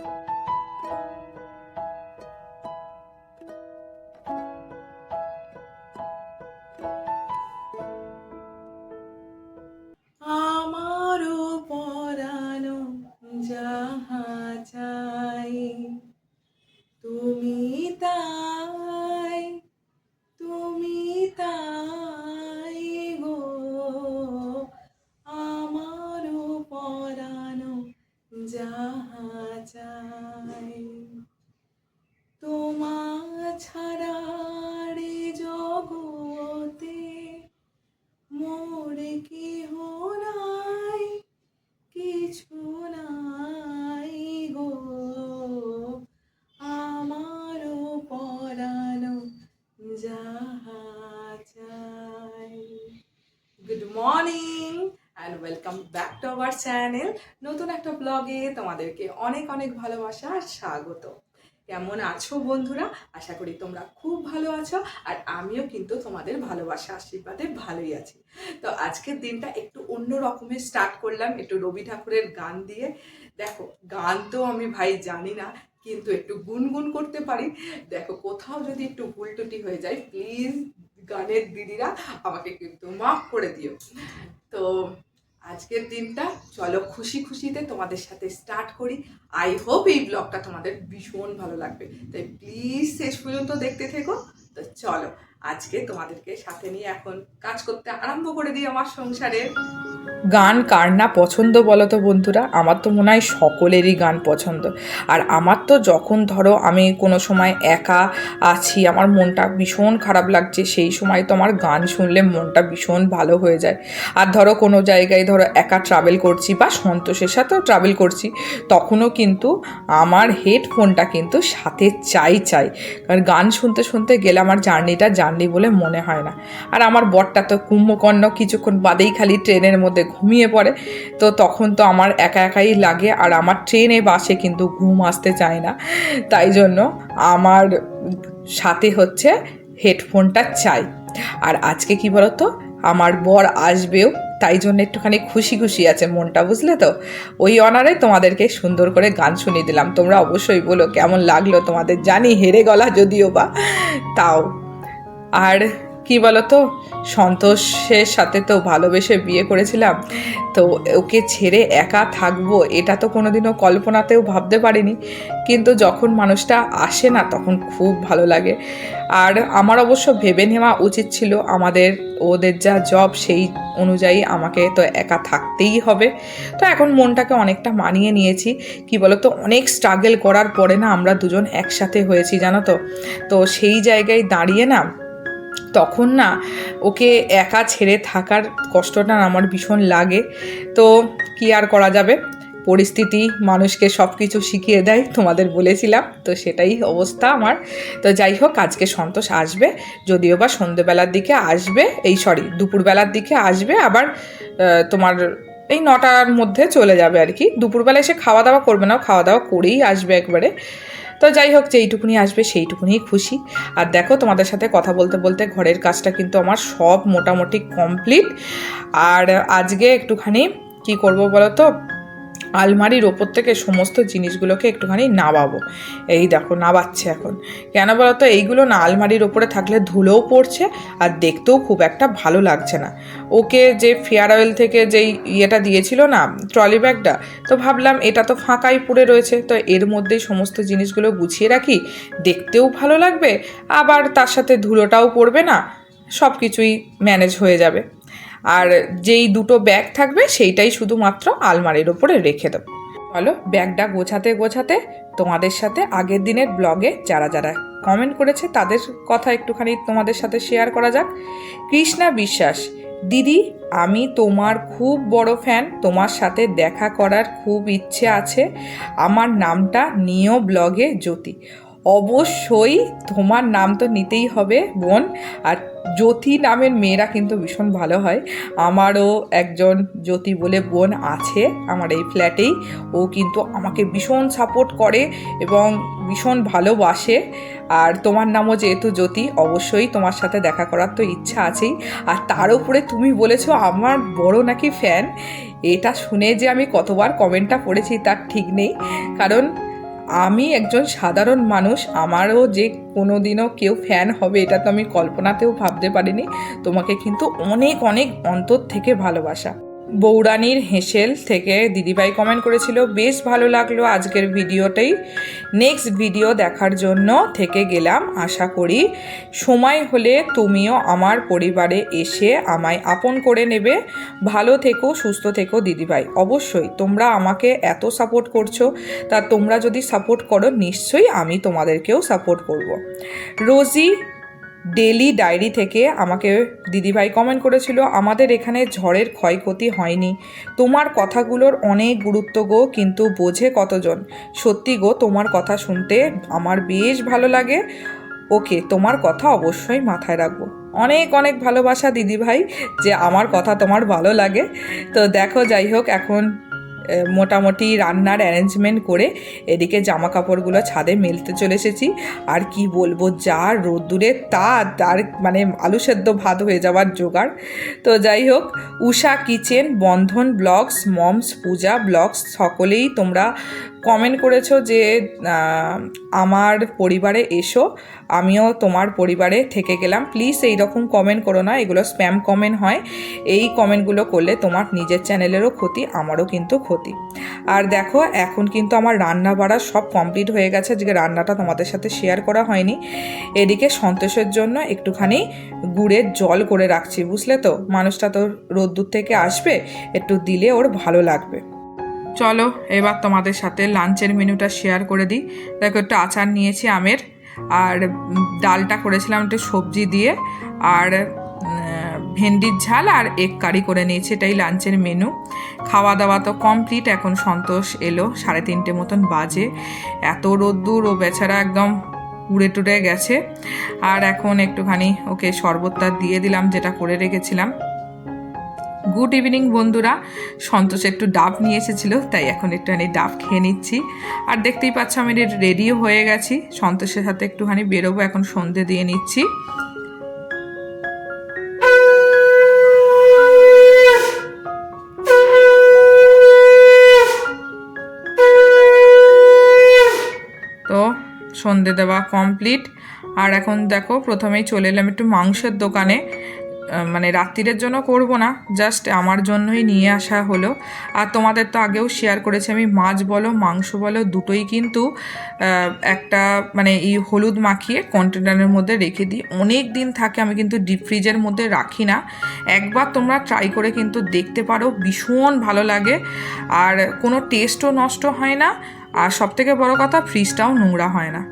you welcome back to our channel নতুন একটা ব্লগে তোমাদেরকে অনেক অনেক ভালোবাসা আর স্বাগত। কেমন আছো বন্ধুরা? আশা করি তোমরা খুব ভালো আছো আর আমিও কিন্তু তোমাদের ভালোবাসা আশীর্বাদে ভালোই আছি। তো আজকের দিনটা একটু অন্য রকমের স্টার্ট করলাম, একটু রবি ঠাকুরের গান দিয়ে। দেখো, গান তো আমি ভাই জানি না, কিন্তু একটু গুনগুন করতে পারি। দেখো, কোথাও যদি একটু ভুল টুটি হয়ে যায় প্লিজ গানের দিদিরা আমাকে কিন্তু মাফ করে দিও। তো আজকের দিনটা চলো খুশি খুশিতে তোমাদের সাথে স্টার্ট করি। আই হোপ এই ব্লগটা তোমাদের ভীষণ ভালো লাগবে। তাই প্লিজ শেষ পর্যন্ত দেখতে থেকো। তো চলো আজকে তোমাদেরকে সাথে নিয়ে এখন কাজ করতে আরম্ভ করে দিই আমার সংসারে। গান কার না পছন্দ বলো তো বন্ধুরা? আমার তো মনে হয় সকলেরই গান পছন্দ। আর আমার তো যখন ধরো আমি কোনো সময় একা আছি, আমার মনটা ভীষণ খারাপ লাগছে, সেই সময় তো আমার গান শুনলে মনটা ভীষণ ভালো হয়ে যায়। আর ধরো কোনো জায়গায় ধরো একা ট্রাভেল করছি বা সন্তোষের সাথেও ট্রাভেল করছি, তখনও কিন্তু আমার হেডফোনটা কিন্তু সাথে চাই চাই। কারণ গান শুনতে শুনতে গেলে আমার জার্নিটা জার্নি বলে মনে হয় না। আর আমার বরটা তো কুম্ভকর্ণ কিছুক্ষণ বাদেই খালি ট্রেনের মধ্যে ঘুমিয়ে পড়ে। তো তখন তো আমার একা একাই লাগে আর আমার ট্রেনে বাসে কিন্তু ঘুম আসতে চায় না। তাই জন্য আমার সাথে হচ্ছে হেডফোনটা চাই। আর আজকে কি বলতো? আমার বর আসবেও, তাই জন্য একটুখানি খুশি খুশি আছে মনটা, বুঝলে তো? ওই অনারে তোমাদেরকে সুন্দর করে গান শুনিয়ে দিলাম। তোমরা অবশ্যই বলো কেমন লাগল তোমাদের? জানি হেরে গলা যদিও বা, তাও। আর কি বলতো, সন্তোষের সাথে তো ভালোবেসে বিয়ে করেছিলাম, তো ওকে ছেড়ে একা থাকব, এটা তো কোনোদিনও কল্পনাতেও ভাবতে পারিনি। কিন্তু যখন মানুষটা আসে না, তখন খুব ভালো লাগে। আর আমার অবশ্য ভেবে নেওয়া উচিত ছিল, আমাদের, ওদের যা জব সেই অনুযায়ী আমাকে তো একা থাকতেই হবে। তো এখন মনটাকে অনেকটা মানিয়ে নিয়েছি। কি বলতো, অনেক স্ট্রাগল করার পরে না, আমরা দুজন একসাথে হয়েছি, জানো তো। তো সেই জায়গায় দাঁড়িয়ে না তখন না ওকে একা ছেড়ে থাকার কষ্টটা আমার ভীষণ লাগে। তো কি আর করা যাবে? পরিস্থিতি, মানুষকে সব কিছু শিখিয়ে দেয়, তোমাদের বলেছিলাম। তো সেটাই অবস্থা আমার। তো যাই হোক, আজকে সন্তোষ আসবে। যদিও বা সন্ধেবেলার দিকে আসবে, এই সরি দুপুরবেলার দিকে আসবে, আবার তোমার এই নটার মধ্যে চলে যাবে আর কি। দুপুরবেলা এসে খাওয়া দাওয়া করবে না, খাওয়া দাওয়া করেই আসবে একবারে। তো যাই হোক, যেইটুকুনি আসবে সেইটুকুনি খুশি। আর দেখো, তোমাদের সাথে কথা বলতে বলতে ঘরের কাজটা কিন্তু আমার সব মোটামুটি কমপ্লিট আর আজকে একটুখানি কি করব বলো তো? আলমারির ওপর থেকে সমস্ত জিনিসগুলোকে একটুখানি নাবাবো এই দেখো নাবাচ্ছে এখন। কেন বলো তো? এইগুলো না আলমারির ওপরে থাকলে ধুলোও পড়ছে আর দেখতেও খুব একটা ভালো লাগছে না। ওকে যে ফেয়ার অয়েল থেকে যেই ইয়েটা দিয়েছিল না, ট্রলি ব্যাগটা, তো ভাবলাম এটা তো ফাঁকাই পড়ে রয়েছে, তো এর মধ্যেই সমস্ত জিনিসগুলো গুছিয়ে রাখি। দেখতেও ভালো লাগবে, আবার তার সাথে ধুলোটাও পড়বে না সব কিছুই ম্যানেজ হয়ে যাবে। আর যেই দুটো ব্যাগ থাকবে সেইটাই শুধুমাত্র আলমারির ওপরে রেখে দেবো। চলো ব্যাগটা গোছাতে গোছাতে তোমাদের সাথে আগের দিনের ব্লগে যারা যারা কমেন্ট করেছে তাদের কথা একটুখানি তোমাদের সাথে শেয়ার করা যাক। কৃষ্ণা বিশ্বাস, দিদি, আমি তোমার খুব বড় ফ্যান তোমার সাথে দেখা করার খুব ইচ্ছে আছে। আমার নামটা নিও ব্লগে জ্যোতি। অবশ্যই তোমার নাম তো নিতেই হবে, বোন। আর জ্যোতি নামের মেয়েরা কিন্তু ভীষণ ভালো হয়। আমারও একজন জ্যোতি বলে বোন আছে আমার এই ফ্ল্যাটেই। ও কিন্তু আমাকে ভীষণ সাপোর্ট করে এবং ভীষণ ভালোবাসে। আর তোমার নামও যেহেতু জ্যোতি, অবশ্যই তোমার সাথে দেখা করার তো ইচ্ছা আছেই। আর তার উপরে তুমি বলেছ আমার বড় নাকি ফ্যান এটা শুনে যে আমি কতবার কমেন্টটা পড়েছি তার ঠিক নেই। কারণ আমি একজন সাধারণ মানুষ, আমারও যে কোনো দিনও কেউ ফ্যান হবে, এটা তো আমি কল্পনাতেও ভাবতে পারিনি। তোমাকে কিন্তু অনেক অনেক অন্তর থেকে ভালোবাসা। বৌরানির হেসেল থেকে দিদিভাই কমেন্ট করেছিল, বেশ ভালো লাগল আজকের ভিডিওটাই। নেক্সট ভিডিও দেখার জন্য থেকে গেলাম। আশা করি সময় হলে তুমিও আমার পরিবারে এসে আমায় আপন করে নেবে। ভালো থেকো, সুস্থ থেকো দিদিভাই। অবশ্যই তোমরা আমাকে এত সাপোর্ট করছ, তা তোমরা যদি সাপোর্ট করো, নিশ্চয়ই আমি তোমাদেরকেও সাপোর্ট করব। রোজি ডেলি ডায়েরি থেকে আমাকে দিদিভাই কমেন্ট করেছিল, আমাদের এখানে ঝড়ের ক্ষয়ক্ষতি হয়নি। তোমার কথাগুলোর অনেক গুরুত্ব গো, কিন্তু বোঝে কতজন। সত্যি গো, তোমার কথা শুনতে আমার বেশ ভালো লাগে। ওকে, তোমার কথা অবশ্যই মাথায় রাখব। অনেক অনেক ভালোবাসা দিদিভাই, যে আমার কথা তোমার ভালো লাগে। তো দেখো, যাই হোক, এখন মোটামুটি রান্নার অ্যারেঞ্জমেন্ট করে এদিকে জামা কাপড়গুলো ছাদে মেলতে চলে এসেছি। আর কি বলব, যা রোদ্দুরে তা তার মানে আলু সেদ্ধ ভাত হয়ে যাওয়ার জোগাড়। তো যাই হোক, Usha kitchen, Bandhan blogs, moms, Puja blogs, সকলেই তোমরা কমেন্ট করেছ যে আমার পরিবারে এসো, আমিও তোমার পরিবারে থেকে গেলাম। প্লিজ এই রকম কমেন্ট করো না, এগুলো স্প্যাম কমেন্ট হয়। এই কমেন্টগুলো করলে তোমার নিজের চ্যানেলেরও ক্ষতি, আমারও কিন্তু ক্ষতি। আর দেখো, এখন কিন্তু আমার রান্না বাড়া সব কমপ্লিট হয়ে গেছে। আজকে রান্নাটা তোমাদের সাথে শেয়ার করা হয়নি। এদিকে সন্তোষের জন্য একটুখানি গুড়ের জল করে রাখছি, বুঝলে তো? মানুষটা তো রোদ্দুর থেকে আসবে, একটু দিলে ওর ভালো লাগবে। চলো, এবার তোমাদের সাথে লাঞ্চের মেনুটা শেয়ার করে দিই। দেখো, একটু আচার নিয়েছি আমের, আর ডালটা করেছিলাম একটু সবজি দিয়ে, আর ভেন্ডির ঝাল আর এগ কারি করে নিয়েছি, এটাই লাঞ্চের মেনু খাওয়া দাওয়া তো কমপ্লিট এখন সন্তোষ এলো, সাড়ে তিনটে মতন বাজে। এত রোদ্দুর, ও বেচারা একদম উড়ে টুড়ে গেছে। আর এখন একটুখানি ওকে শরবতটা দিয়ে দিলাম, যেটা করে রেখেছিলাম। গুড ইভিনিং বন্ধুরা। সন্তোষ একটু ডাব নিয়ে এসেছিল, তাই এখন একটুখানি ডাব খেয়ে নিচ্ছি। আর দেখতেই পাচ্ছ আমি রেডিও হয়ে গেছি। সন্তোষের সাথে একটুখানি বেরোবো, এখন সন্ধে দিয়ে নিচ্ছি। তো সন্ধে দেওয়া কমপ্লিট আর এখন দেখো, প্রথমেই চলে এলাম একটু মাংসের দোকানে। মানে রাত্রিরের জন্য করব না জাস্ট আমার জন্যই নিয়ে আসা হলো। আর তোমাদের তো আগেও শেয়ার করেছি, আমি মাছ বলো, মাংস বলো, দুটোই কিন্তু একটা মানে এই হলুদ মাখিয়ে কন্টেনারের মধ্যে রেখে দিই। অনেক দিন থাকে, আমি কিন্তু ডিপ ফ্রিজের মধ্যে রাখি না। একবার তোমরা ট্রাই করে কিন্তু দেখতে পারো, ভীষণ ভালো লাগে। আর কোনো টেস্টও নষ্ট হয় না, আর সবথেকে বড় কথা ফ্রিজটাও নোংরা হয় না।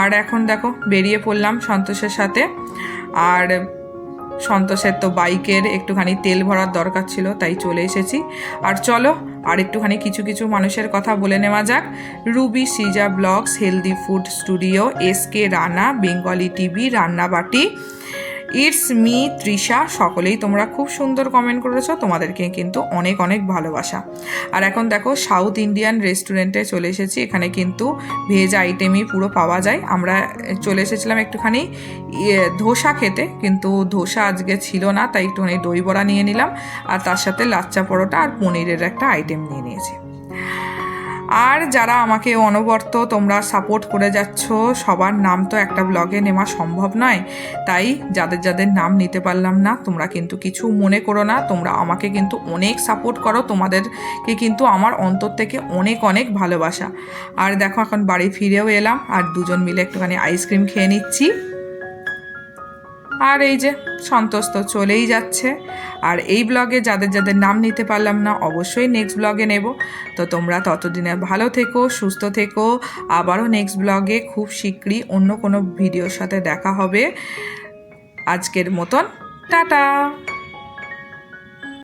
আর এখন দেখো, বেরিয়ে পড়লাম সন্তোষের সাথে। আর সন্তোষের তো বাইকের একটুখানি তেল ভরার দরকার ছিল, তাই চলে এসেছি। আর চলো, আর একটুখানি কিছু কিছু মানুষের কথা বলে নেওয়া যাক। Ruby, Sija blogs, healthy food studio, S K, Rana, Bengali TV, Rannabati. It's me, Trisha, সকলেই তোমরা খুব সুন্দর কমেন্ট করেছ, তোমাদেরকে কিন্তু অনেক অনেক ভালোবাসা। আর এখন দেখো সাউথ ইন্ডিয়ান রেস্টুরেন্টে চলে এসেছি, এখানে কিন্তু ভেজ আইটেমই পুরো পাওয়া যায়। আমরা চলে এসেছিলাম একটুখানি ধোসা খেতে, কিন্তু ধোসা আজকে ছিল না, তাই একটুখানি দই বড়া নিয়ে নিলাম, আর তার সাথে লাচ্চা পরোটা আর পনিরের একটা আইটেম নিয়ে নিয়েছি। আর যারা আমাকে অনবর্ত তোমরা সাপোর্ট করে যাচ্ছ, সবার নাম তো একটা ব্লগে নেওয়া সম্ভব নয়। তাই যাদের যাদের নাম নিতে পারলাম না, তোমরা কিন্তু কিছু মনে করো না। তোমরা আমাকে কিন্তু অনেক সাপোর্ট করো। তোমাদেরকে কিন্তু আমার অন্তর থেকে অনেক অনেক ভালোবাসা। আর দেখো, এখন বাড়ি ফিরেও এলাম। আর দুজন মিলে একটুখানি আইসক্রিম খেয়ে নিচ্ছি। আর এই যে সন্তোষ তো চলেই যাচ্ছে। আর এই ব্লগে যাদের যাদের নাম নিতে পারলাম না, অবশ্যই নেক্সট ব্লগে নেব। তো তোমরা ততদিনে ভালো থেকো, সুস্থ থেকো। আবারও নেক্সট ব্লগে খুব শীঘ্রই অন্য কোনো ভিডিওর সাথে দেখা হবে। আজকের মতন, টাটা!